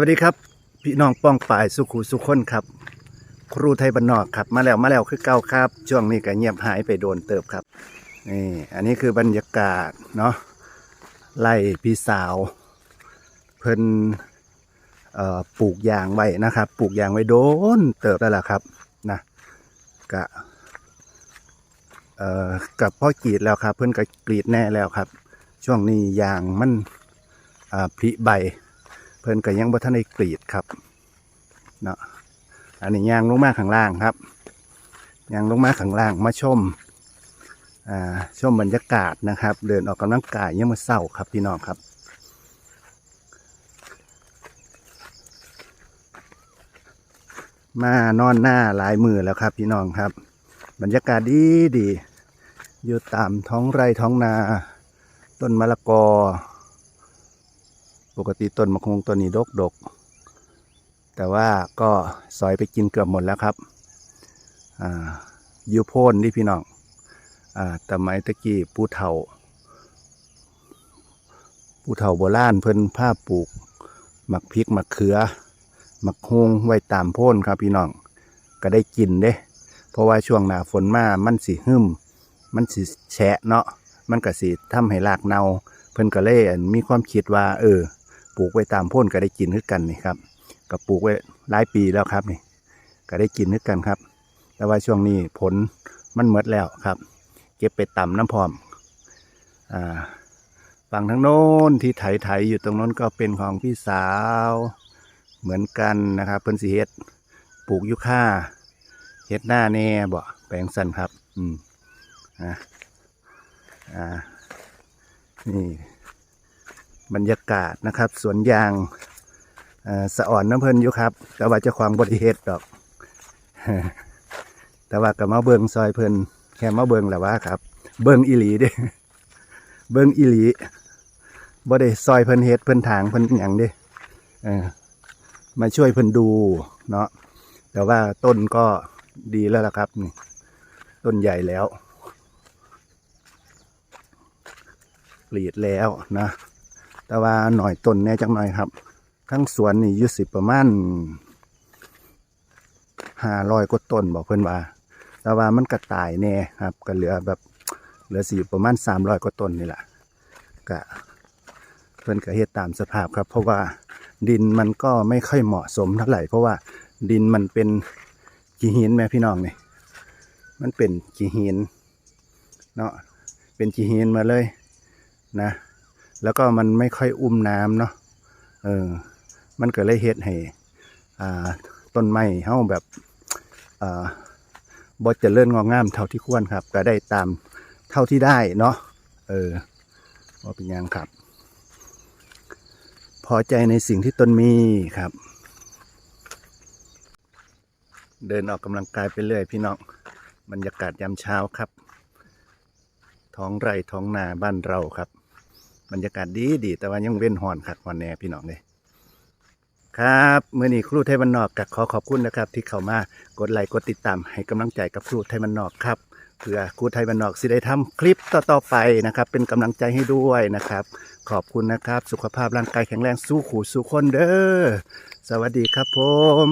วัสดีครับ พี่น้องป้องป่ายสุขุสุขคนครับ ครูไทยบ้านอกครับ มาแล้วมาแล้วคือเก่าครับ ช่วงนี้ก็เงียบหายไปโดนเติบครับนี่อันนี้คือบรรยากาศเนาะไล่พี่สาว เพิ่นเอ่อปลูกยางไว้นะครับ ปลูกยางไว้โดนเติบแล้วล่ะครับนะกะเอ่อกับพ่อกรีดแล้วครับ เพิ่นก็กรีดแน่แล้วครับ ช่วงนี้ยางมันอ่าผลิใบ พิ่นก็ยังบ่ทันได้กรีดครับเนาะอันนี้ยางลงมาข้างล่างครับยางลงมาข้างล่างมาชมอ่าชมบรรยากาศนะครับ เดินออกกำลังกายยังมาเศร้าครับพี่น้องครับมานอนหน้าหลายมือแล้วครับพี่น้องครับ บรรยากาศดีดี อยู่ตามท้องไร่ท้องนา ต้นมะละกอ ปกติต้นมะคงต้นนี้ดกดก แต่ว่าก็สอยไปกินเกือบหมดแล้วครับอ่ายูโพนนี่พี่น้องอ่าแต่ไม้ตะกี้ปูเถาปูเถาโบราณเพิ่นผ้าปลูกหมักพริกหมักเขือหมักฮงไว้ตามโพ่นครับพี่น้องก็ได้กินเด้ เพราะว่าช่วงหนาฝนมามันสิหึมมันสิแฉะเนาะมันก็สิทำให้รากเนาเพิ่นก็เล่มีความคิดว่า เออ ปลูกไว้ตามพ่นก็ได้กินคือกันนี่ครับก็ปลูกไว้หลายปีแล้วครับนี่ ก็ได้กินคือกันครับ แต่ว่าช่วงนี้ผลมันหมดแล้วครับ เก็บไปตำน้ำพร้อมอ่าฝั่งทางโน้นที่ไถไถๆอยู่ตรงโน้นก็เป็นของพี่สาวเหมือนกันนะครับ เพิ่นสิเฮ็ดปลูกยุค่าเฮ็ดหน้าแน่บ่แปลงสันครับ อืมอ่าอ่านี่ บรรยากาศนะครับ สวนยางสะอ่อนน้ำเพลินอยู่ครับแต่ว่าจะความบริเฮ็ดดอก แต่ว่ากับมาเบิงซอยเพลินแค่มาเบิงแหละว่าครับ เบิงอีหลีเด้เบิงอีหลีบ่ได้ซอยเพลินเฮ็ดเพลินถางเพลินหยังเด้มาช่วยเพลินดูเนาะแต่ว่าต้นก็ดีแล้วล่ะครับนี่ต้นใหญ่แล้วปลีดแล้วนะ แต่ว่าหน่อยต้นแน่จังหน่อยครับ ทั้งสวนนี่ยุสิประมาณห้าร้อยกว่าต้นบอกเพื่อนว่า แต่ว่ามันกระต่ายแน่ครับ ก็เหลือแบบเหลือสี่ประมาณสามร้อยกว่าต้นนี่แหละก็เพื่อนก็เฮ็ดตามสภาพครับ เพราะว่าดินมันก็ไม่ค่อยเหมาะสมเท่าไหร่เพราะว่าดินมันเป็นกีหินแม่พี่น้องนี่มันเป็นกีหินเนาะเป็นกีหินมาเลยนะ แล้วก็มันไม่ค่อยอุ้มน้ำเนาะเออมันก็เลยเฮ็ดให้อ่าต้นไม้เฮาแบบอ่าบ่เจริญงอกงามเท่าที่ควรครับ ก็ได้ตามเท่าที่ได้เนาะเออว่าเป็นยังครับ พอใจในสิ่งที่ตนมีครับ เดินออกกำลังกายไปเรื่อยพี่น้องบรรยากาศยามเช้าครับ ท้องไร่ท้องนาบ้านเราครับ บรรยากาศดีดีแต่ว่ายังเว้นหอนคักหอนแน่พี่น้องเลยครับเมื่อนี้ครูไทยบ้านนอกก็ขอขอบคุณนะครับ ที่เข้ามากดไลค์กดติดตามให้กำลังใจกับครูไทยบ้านนอกครับเพื่อครูไทยบ้านนอกสิได้ทำคลิปต่อๆไปนะครับ เป็นกำลังใจให้ด้วยนะครับ ขอบคุณนะครับ สุขภาพร่างกายแข็งแรงสู้ขู่สู้คนเด้อสวัสดีครับผม